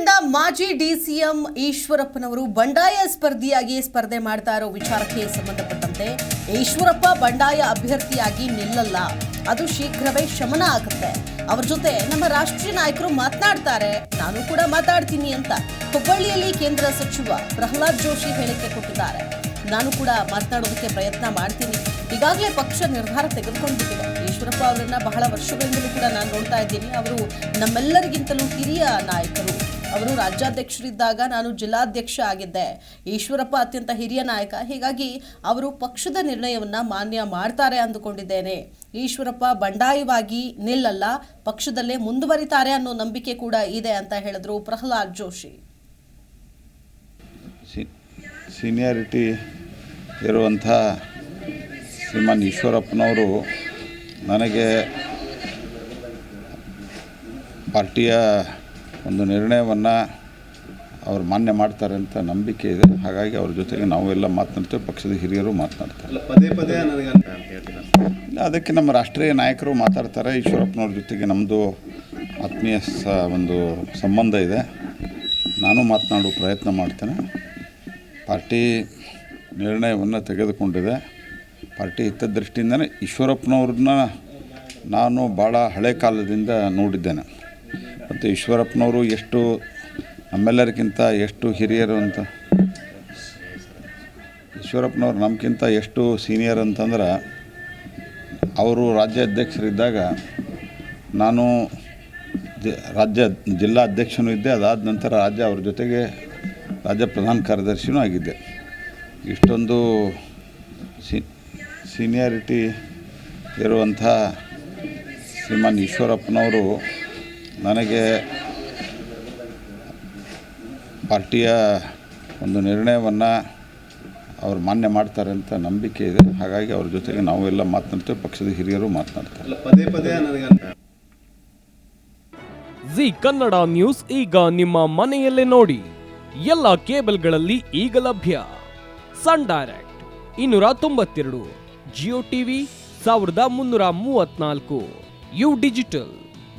ಶಿವಮೊಗ್ಗದಿಂದ ಮಾಜಿ ಡಿಸಿಎಂ ಈಶ್ವರಪ್ಪನವರು ಬಂಡಾಯ ಸ್ಪರ್ಧಿಯಾಗಿ ಸ್ಪರ್ಧೆ ಮಾಡ್ತಾ ಇರೋ ವಿಚಾರಕ್ಕೆ ಸಂಬಂಧಪಟ್ಟಂತೆ ಈಶ್ವರಪ್ಪ ಬಂಡಾಯ ಅಭ್ಯರ್ಥಿಯಾಗಿ ನಿಲ್ಲಲ್ಲ. ಅದು ಶೀಘ್ರವೇ ಶಮನ ಆಗುತ್ತೆ. ಅವ್ರ ಜೊತೆ ನಮ್ಮ ರಾಷ್ಟ್ರೀಯ ನಾಯಕರು ಮಾತನಾಡ್ತಾರೆ. ನಾನು ಕೂಡ ಮಾತಾಡ್ತೀನಿ ಅಂತ ಹುಬ್ಬಳ್ಳಿಯಲ್ಲಿ ಕೇಂದ್ರ ಸಚಿವ ಪ್ರಹ್ಲಾದ್ ಜೋಶಿ ಹೇಳಿಕೆ ಕೊಟ್ಟಿದ್ದಾರೆ. ನಾನು ಕೂಡ ಮಾತನಾಡೋದಕ್ಕೆ ಪ್ರಯತ್ನ ಮಾಡ್ತೀನಿ. ಈಗಾಗಲೇ ಪಕ್ಷ ನಿರ್ಧಾರ ತೆಗೆದುಕೊಂಡಿದೆ. ಈಶ್ವರಪ್ಪ ಅವರನ್ನ ಬಹಳ ವರ್ಷಗಳಿಂದಲೂ ಕೂಡ ನಾನು ನೋಡ್ತಾ ಇದ್ದೀನಿ. ಅವರು ನಮ್ಮೆಲ್ಲರಿಗಿಂತಲೂ ಹಿರಿಯ ನಾಯಕರು. ಅವರು ರಾಜ್ಯಾಧ್ಯಕ್ಷರಿದ್ದಾಗ ನಾನು ಜಿಲ್ಲಾಧ್ಯಕ್ಷ ಆಗಿದ್ದೆ. ಈಶ್ವರಪ್ಪ ಅತ್ಯಂತ ಹಿರಿಯ ನಾಯಕ. ಹೀಗಾಗಿ ಅವರು ಪಕ್ಷದ ನಿರ್ಣಯವನ್ನ ಮಾನ್ಯ ಮಾಡ್ತಾರೆ ಅಂದುಕೊಂಡಿದ್ದೇನೆ. ಈಶ್ವರಪ್ಪ ಬಂಡಾಯವಾಗಿ ನಿಲ್ಲಲ್ಲ, ಪಕ್ಷದಲ್ಲೇ ಮುಂದುವರಿತಾರೆ ಅನ್ನೋ ನಂಬಿಕೆ ಕೂಡ ಇದೆ ಅಂತ ಹೇಳಿದ್ರು ಪ್ರಹ್ಲಾದ್ ಜೋಶಿ. ಸೀನಿಯಾರಿಟಿ ಇರುವಂಥ ಶ್ರೀಮಾನ್ ಈಶ್ವರಪ್ಪನವರು ನನಗೆ ಪಾರ್ಟಿಯ ಒಂದು ನಿರ್ಣಯವನ್ನು ಅವರು ಮಾನ್ಯ ಮಾಡ್ತಾರೆ ಅಂತ ನಂಬಿಕೆ ಇದೆ. ಹಾಗಾಗಿ ಅವ್ರ ಜೊತೆಗೆ ನಾವೆಲ್ಲ ಮಾತನಾಡ್ತೇವೆ. ಪಕ್ಷದ ಹಿರಿಯರು ಮಾತನಾಡ್ತಾರೆ. ಪದೇ ಪದೇ ಅದಕ್ಕೆ ನಮ್ಮ ರಾಷ್ಟ್ರೀಯ ನಾಯಕರು ಮಾತಾಡ್ತಾರೆ. ಈಶ್ವರಪ್ಪನವ್ರ ಜೊತೆಗೆ ನಮ್ಮದು ಆತ್ಮೀಯ ಸ ಒಂದು ಸಂಬಂಧ ಇದೆ. ನಾನು ಮಾತನಾಡೋ ಪ್ರಯತ್ನ ಮಾಡ್ತೇನೆ. ಪಾರ್ಟಿ ನಿರ್ಣಯವನ್ನು ತೆಗೆದುಕೊಂಡಿದೆ. ಪಾರ್ಟಿ ಹಿತದೃಷ್ಟಿಯಿಂದನೇ ಈಶ್ವರಪ್ಪನವ್ರನ್ನ ನಾನು ಭಾಳ ಹಳೆ ಕಾಲದಿಂದ ನೋಡಿದ್ದೇನೆ. ಮತ್ತು ಈಶ್ವರಪ್ಪನವರು ಎಷ್ಟು ನಮ್ಮೆಲ್ಲರಿಗಿಂತ ಎಷ್ಟು ಹಿರಿಯರು ಅಂತ. ಈಶ್ವರಪ್ಪನವ್ರು ನಮಗಿಂತ ಎಷ್ಟು ಸೀನಿಯರ್ ಅಂತಂದ್ರೆ ಅವರು ರಾಜ್ಯ ಅಧ್ಯಕ್ಷರಿದ್ದಾಗ ನಾನು ರಾಜ್ಯ ಜಿಲ್ಲಾ ಅಧ್ಯಕ್ಷನೂ ಇದ್ದೆ. ಅದಾದ ನಂತರ ರಾಜ್ಯ ಅವ್ರ ಜೊತೆಗೆ ರಾಜ್ಯ ಪ್ರಧಾನ ಕಾರ್ಯದರ್ಶಿನೂ ಆಗಿದ್ದೆ. ಇಷ್ಟೊಂದು ಸಿ ಸೀನಿಯಾರಿಟಿ ಇರುವಂಥ ಶ್ರೀಮಾನ್ ಈಶ್ವರಪ್ಪನವರು ನನಗೆ ಪಾರ್ಟಿಯ ಒಂದು ನಿರ್ಣಯವನ್ನು ಅವ್ರು ಮಾನ್ಯ ಮಾಡ್ತಾರೆ ಅಂತ ನಂಬಿಕೆ ಇದೆ. ಹಾಗಾಗಿ ಅವ್ರ ಜೊತೆಗೆ ನಾವೆಲ್ಲ ಮಾತನಾಡ್ತೇವೆ. ಪಕ್ಷದ ಹಿರಿಯರು ಮಾತನಾಡ್ತಾರೆ. ಅಲ್ಲ ಪದೇ ಪದೇ ನನಗೆ ಅಂತ ಜಿ ಕನ್ನಡ ನ್ಯೂಸ್ ಈಗ ನಿಮ್ಮ ಮನೆಯಲ್ಲೇ ನೋಡಿ. ಎಲ್ಲ ಕೇಬಲ್ಗಳಲ್ಲಿ ಈಗ ಲಭ್ಯ. ಸನ್ ಡೈರೆಕ್ಟ್ ಇನ್ನೂರ ತೊಂಬತ್ತೆರಡು ಜಿಯೋ ಟಿವಿ ಸಾವಿರದ ಮುನ್ನೂರ ಮೂವತ್ನಾಲ್ಕು ಯು ಡಿಜಿಟಲ್.